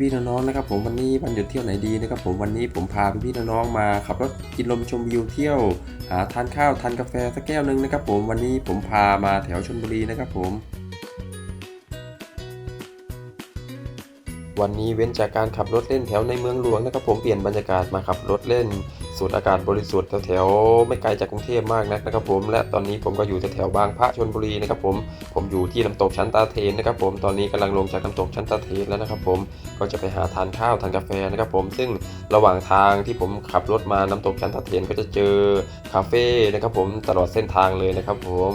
พี่ๆน้องๆนะครับผมวันนี้วันหยุดเที่ยวไหนดีนะครับผมวันนี้ผมพาพี่ๆน้องๆมาขับรถกินลมชมวิวเที่ยว หาทานข้าวทานกาแฟสักแก้วหนึ่งนะครับผมวันนี้ผมพามาแถวชลบุรีนะครับผม วันนี้เว้นจากการขับรถเล่นแถวในเมืองหลวงนะครับผมเปลี่ยนบรรยากาศมาขับรถเล่น สูดอากาศบริสุทธิ์แถวๆไม่ไกลจากกรุงเทพมากนักนะครับผมและตอนนี้ผมก็อยู่แถวๆบางพระชนบุรีนะครับผมผมอยู่ที่น้ำตกชั้นตาเทนนะครับผมตอนนี้กำลังลงจากน้ำตกชั้นตาเทนแล้วนะครับผมก็จะไปหาทานข้าวทานกาแฟนะครับผมซึ่งระหว่างทางที่ผมขับรถมาน้ำตกชั้นตาเทนก็จะเจอคาเฟ่นะครับผมตลอดเส้นทางเลยนะครับผม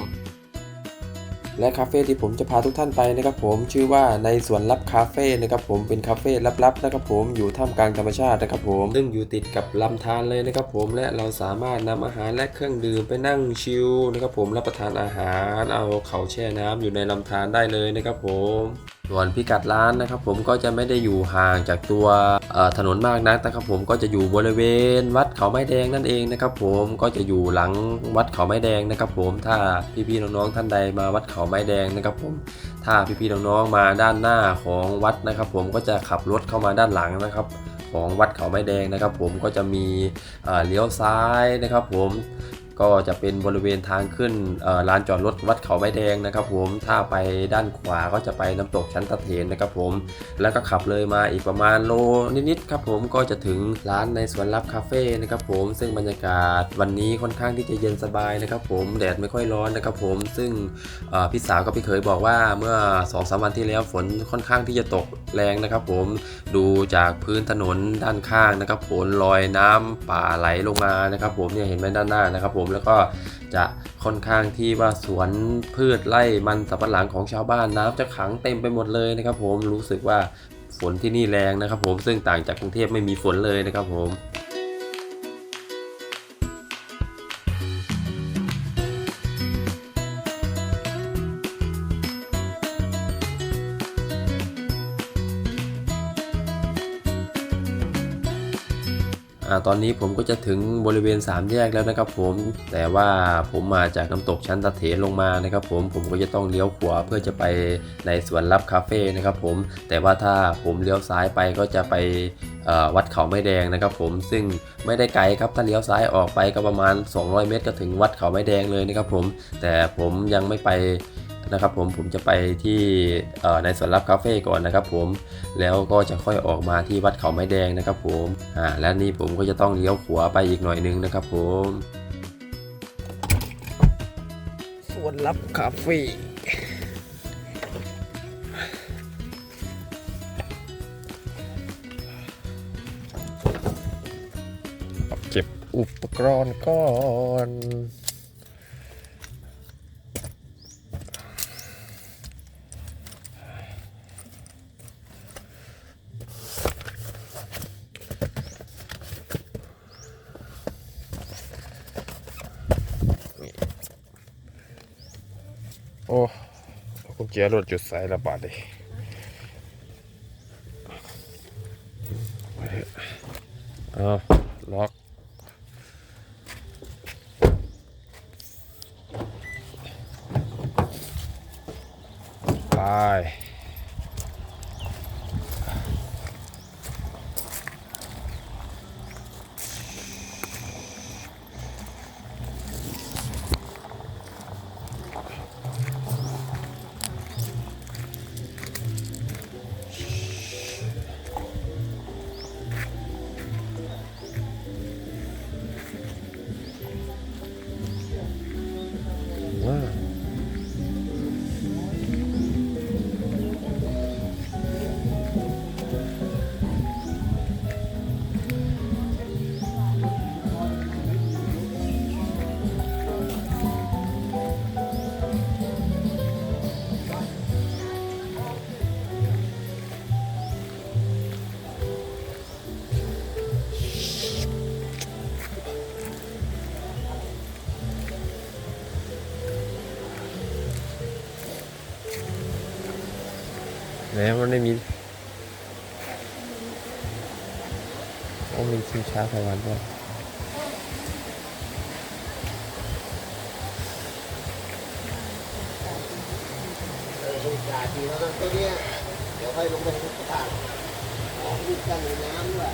และคาเฟ่ที่ผมจะพาทุกท่านไปนะครับผมชื่อว่าในสวนลับคาเฟ่นะครับผมเป็นคาเฟ่ลับๆนะครับผมอยู่ท่ามกลางธรรมชาตินะครับผมซึ่งอยู่ติดกับลำธารเลยนะครับผมและเราสามารถนำอาหารและเครื่องดื่มไปนั่งชิลนะครับผมรับประทานอาหาร เอาเขาแช่น้ำอยู่ในลำธารได้เลยนะครับผม ส่วนพิกัดร้านนะครับผมก็จะไม่ได้อยู่ห่างจากตัวถนนมากนักนะครับผมก็จะอยู่บริเวณวัดเขาไม้แดงนั่นเองนะครับผมก็จะอยู่หลังวัดเขาไม้แดงนะครับผมถ้าพี่ๆน้องๆท่านใดมาวัดเขาไม้แดงนะครับผมถ้าพี่ๆน้องๆมาด้านหน้าของวัดนะครับ ผมก็จะขับรถเข้ามาด้านหลังนะครับของวัดเขาไม้แดงนะครับ ผมก็จะมีเลี้ยวซ้ายนะครับ ผม ก็จะเป็นบริเวณทางขึ้นลานจอดรถวัดเขาไม้แดงนะครับ ผมถ้าไปด้านขวาก็จะไปน้ำตกชั้นตะเถนนะครับ ผมแล้วก็ขับเลยมาอีกประมาณโลนิดๆครับผมก็จะถึงร้านในสวนลับคาเฟ่นะครับผมซึ่งบรรยากาศวันนี้ค่อนข้างที่จะเย็นสบายนะครับผมแดดไม่ค่อยร้อนนะครับผมซึ่งพี่สาวกับพี่เคยบอกว่าเมื่อ2อสวันที่แล้วฝนค่อนข้างที่จะตกแรงนะครับผมดูจากพื้นถนนด้านข้างนะครับฝนลอยน้ำป่าไหลลงมานะครับผมเนี่ยเห็นไหมด้านหน้านะครับผมแล้วก็จะค่อนข้างที่ว่าสวนพืชไร่มันสับปะหลังของชาวบ้านน้ำจะขังเต็มไปหมดเลยนะครับ ผมรู้สึกว่าฝนที่นี่แรงนะครับ ผมซึ่งต่างจากกรุงเทพไม่มีฝนเลยนะครับผม ตอนนี้ผมก็จะถึงบริเวณ 3 แยกแล้วนะครับผม แต่ว่าผมมาจากน้ำตกชั้นตะเถนลงมานะครับผม ผมก็จะต้องเลี้ยวขวาเพื่อจะไปในสวนลับคาเฟ่นะครับผม แต่ว่าถ้าผมเลี้ยวซ้ายไปก็จะไปวัดเขาไม้แดงนะครับผม ซึ่งไม่ได้ไกลครับ ถ้าเลี้ยวซ้ายออกไปก็ประมาณ 200 เมตรก็ถึงวัดเขาไม้แดงเลยนะครับผม แต่ผมยังไม่ไป นะครับผมผมจะไปที่ในสวนลับคาเฟ่ก่อนนะครับผมแล้วก็จะค่อยออกมาที่วัดเขาไม้แดงนะครับผมอ่าและนี่ผมก็จะต้องเลี้ยวขวาไปอีกหน่อยนึงนะครับผมสวนลับคาเฟ่เก็บอุปกรณ์ก่อน โอ้กุญแจรถจุดสายระบาดเลยเอาล็อกไป แล้มันไม่มีโอ้มีชิงช้าสวรรค์ด้วยบรรยาทีแล้วนะตัวเนี้ยดี๋ยวค่อยลงไปทุกทางของวิ่กันในน้ำด้วย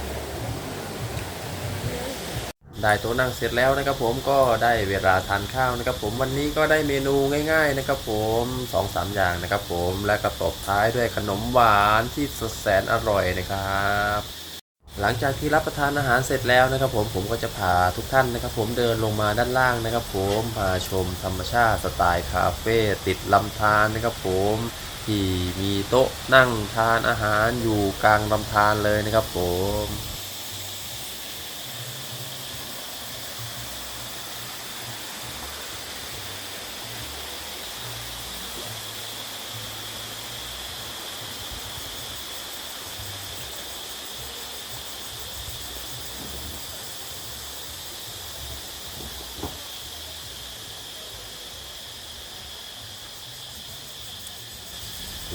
ได้โต๊ะนั่งเสร็จแล้วนะครับผมก็ได้เวลาทานข้าวนะครับผมวันนี้ก็ได้เมนูง่ายๆนะครับผมสองสามอย่างนะครับผมและก็ตบท้ายด้วยขนมหวานที่สดแสนอร่อยนะครับหลังจากที่รับประทานอาหารเสร็จแล้วนะครับผมผมก็จะพาทุกท่านนะครับ ผมเดินลงมาด้านล่างนะครับ ผมพาชมธรรมชาติสไตล์คาเฟ่ติดลำธารนะครับ ผมที่มีโต๊ะนั่งทานอาหารอยู่กลางลำธารเลยนะครับ ผม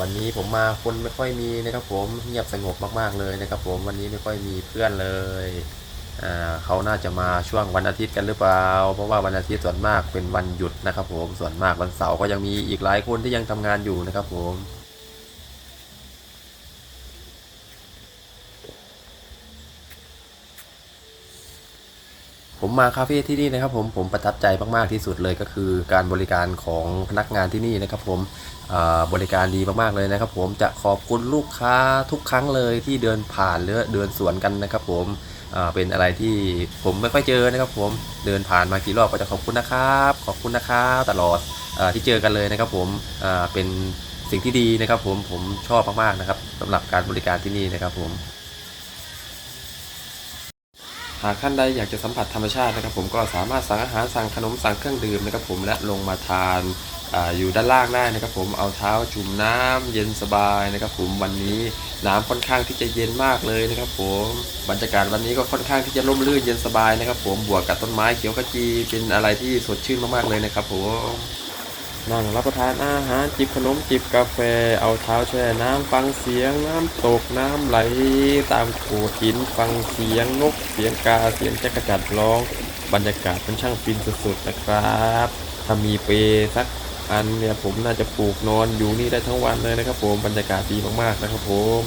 วันนี้ผมมาคนไม่ค่อยมีนะครับผมเงียบสงบมากๆเลยนะครับผมวันนี้ไม่ค่อยมีเพื่อนเลยอ่าเขาน่าจะมาช่วงวันอาทิตย์กันหรือเปล่า เพราะว่าวันอาทิตย์ส่วนมากเป็นวันหยุดนะครับผมส่วนมากวันเสาร์ก็ยังมีอีกหลายคนที่ยังทำงานอยู่นะครับผม ผมมาคาเฟ่ที่นี่นะครับผมผมประทับใจมากๆที่สุดเลยก็คือการบริการของพนักงานที่นี่นะครับผมบริการดีมากๆเลยนะครับ ผมจะขอบคุณลูกค้าทุกครั้งเลยที่เดินผ่านหรือเดินสวนกันนะครับ ผมเป็นอะไรที่ผมไม่ค่อยเจอนะครับ ผมเดินผ่านมากี่รอบก็จะขอบคุณนะครับ ขอบคุณนะครับตลอดอที่เจอกันเลยนะครับ ผมเป็นสิ่งที่ดีนะครับ ผมผมชอบมากๆนะครับสำหรับการบริการที่นี่นะครับ ผม หากท่านใดอยากจะสัมผัสธรรมชาตินะครับผมก็สามารถสั่งอาหารสั่งขนมสั่งเครื่องดื่มนะครับผมและลงมาทานออยู่ด้านล่างได้นะครับผมเอาเท้าจุ่มน้ำเย็นสบายนะครับผมวันนี้น้ำค่อนข้างที่จะเย็นมากเลยนะครับผมบรรยากาศวันนี้ก็ค่อนข้างที่จะร่มรื่นเย็นสบายนะครับผมบวกกับต้นไม้เขียวขจีเป็นอะไรที่สดชื่นมากๆเลยนะครับผม นั่งรับประทานอาหารจิบขนมจิบกาแฟ เอาเท้าแช่น้ำฟังเสียงน้ำตกน้ำไหล ตามโขดหินฟังเสียงนกเสียงกาเสียงจักรจัดร้อง บรรยากาศมันช่างฟินสุดๆนะครับถ้ามีเปสักอันเนี่ยผมน่าจะปลูกนอนอยู่นี่ได้ทั้งวันเลยนะครับผมบรรยากาศดีมากๆนะครับผม